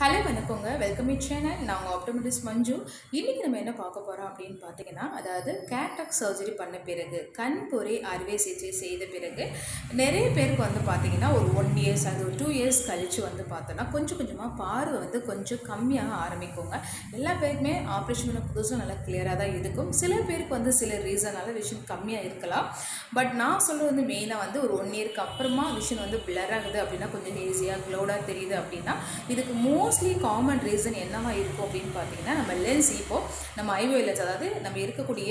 Hello வணக்கங்க. Welcome it channel நான் உங்கள் ஆப்டோமெட்டிஸ் மஞ்சு. இன்றைக்கி நம்ம என்ன பார்க்க போகிறோம் அப்படின்னு பார்த்தீங்கன்னா அதாவது கேட்டாக் சர்ஜரி பண்ண பிறகு கண் பொறி அறுவை சிகிச்சை செய்த பிறகு நிறைய பேருக்கு வந்து பார்த்தீங்கன்னா ஒரு ஒன் இயர்ஸ் அது ஒரு டூ இயர்ஸ் கழித்து வந்து பார்த்தோன்னா கொஞ்சம் கொஞ்சமாக பார்வை வந்து கொஞ்சம் கம்மியாக ஆரம்பிக்குங்க. எல்லா பேருக்குமே ஆப்ரேஷன் பண்ண புதுசாக நல்லா கிளியராக தான் இருக்கும். சில பேருக்கு வந்து சில ரீசனால் விஷன் கம்மியாக இருக்கலாம். பட் நான் சொல்கிறது வந்து மெயினாக வந்து ஒரு ஒன் இயர்க்கு அப்புறமா விஷன் வந்து பிளர் ஆகுது அப்படின்னா கொஞ்சம் ஈஸியாக க்ளோடாக தெரியுது அப்படின்னா இதுக்கு மூணு மோஸ்ட்லி காமன் ரீசன் என்னவா இருக்கும் அப்படின்னு பார்த்தீங்கன்னா நம்ம லென்ஸ் இப்போது நம்ம ஐஓ லென்ஸ் அதாவது நம்ம இருக்கக்கூடிய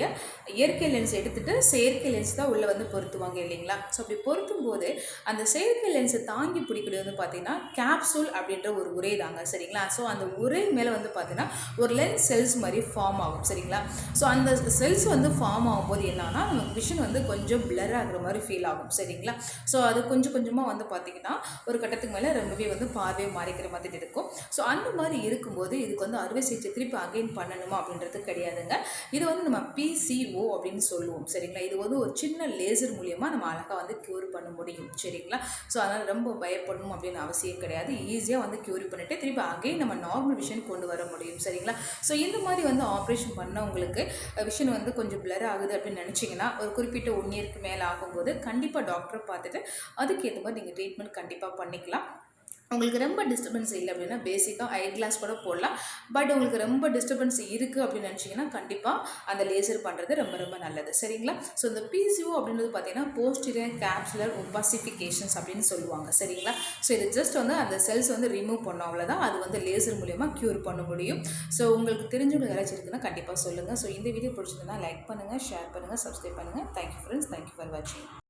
இயற்கை லென்ஸ் எடுத்துகிட்டு செயற்கை லென்ஸ் தான் உள்ளே வந்து பொருத்துவாங்க இல்லைங்களா? ஸோ அப்படி பொருத்தும் போது அந்த செயற்கை லென்ஸை தாங்கி பிடிக்கிறது வந்து பார்த்தீங்கன்னா கேப்சூல் அப்படின்ற ஒரு உரை தாங்க சரிங்களா? ஸோ அந்த உரை மேலே வந்து பார்த்தீங்கன்னா ஒரு லென்ஸ் செல்ஸ் மாதிரி ஃபார்ம் ஆகும் சரிங்களா? ஸோ அந்த செல்ஸ் வந்து ஃபார்ம் ஆகும்போது என்னன்னா நமக்கு விஷன் வந்து கொஞ்சம் பிளர் ஆகுற மாதிரி ஃபீல் ஆகும் சரிங்களா? ஸோ அது கொஞ்சம் கொஞ்சமாக வந்து பார்த்திங்கன்னா ஒரு கட்டத்துக்கு மேலே ரொம்பவே வந்து பார்வையை மாறிக்கிற மாதிரி இருக்கும். ஸோ அந்த மாதிரி இருக்கும்போது இதுக்கு வந்து அறுவை சிகிச்சை திருப்பி அகைன் பண்ணணுமா அப்படின்றது கிடையாதுங்க. இது வந்து நம்ம பிசிஓ அப்படின்னு சொல்லுவோம் சரிங்களா? இது வந்து ஒரு சின்ன லேசர் மூலியமாக நம்ம அழகாக வந்து க்யூர் பண்ண முடியும் சரிங்களா? ஸோ அதனால் ரொம்ப பயப்படணும் அப்படின்னு அவசியம் கிடையாது. ஈஸியாக வந்து க்யூர் பண்ணிவிட்டு திருப்பி அகைன் நம்ம நார்மல் விஷன் கொண்டு வர முடியும் சரிங்களா? ஸோ இந்த மாதிரி வந்து ஆப்ரேஷன் பண்ணவங்களுக்கு விஷன் வந்து கொஞ்சம் பிளர் ஆகுது அப்படின்னு நினச்சிங்கன்னா ஒரு குறிப்பிட்ட ஒன் இயருக்கு மேலே ஆகும்போது கண்டிப்பாக டாக்டரை பார்த்துட்டு அதுக்கேற்ற மாதிரி நீங்கள் ட்ரீட்மெண்ட் கண்டிப்பாக பண்ணிக்கலாம். உங்களுக்கு ரொம்ப டிஸ்டர்பன்ஸ் இல்லை அப்படின்னா பேசிக்காக ஐ கிளாஸ் கூட போடலாம். பட் உங்களுக்கு ரொம்ப டிஸ்டர்பன்ஸ் இருக்குது அப்படின்னு நினச்சிங்கன்னா கண்டிப்பாக அந்த லேசர் பண்ணுறது ரொம்ப ரொம்ப நல்லது. சரிங்களா? ஸோ இந்த பிசிஓ அப்படின்றது பார்த்தீங்கன்னா போஸ்டீரியர் கேப்சுலர் ஒபாசிஃபிகேஷன்ஸ் அப்படின்னு சொல்லுவாங்க. சரிங்களா? ஸோ இது ஜஸ்ட் வந்து அந்த செல்ஸ் வந்து ரிமூவ் பண்ணோம். அவ்வளோதான் அது வந்து லேசர் மூலியமாக க்யூர் பண்ண முடியும். ஸோ உங்களுக்கு தெரிஞ்சவங்க யாராச்சும் இருக்குன்னா கண்டிப்பாக சொல்லுங்கள் ஸோ இந்த வீடியோ பிடிச்சிருந்தா லைக் பண்ணுங்கள் ஷேர் பண்ணுங்கள் சப்ஸ்கிரைப் பண்ணுங்கள் தேங்க்யூ ஃப்ரெண்ட்ஸ் தேங்க்யூ ஃபார் வாட்சிங்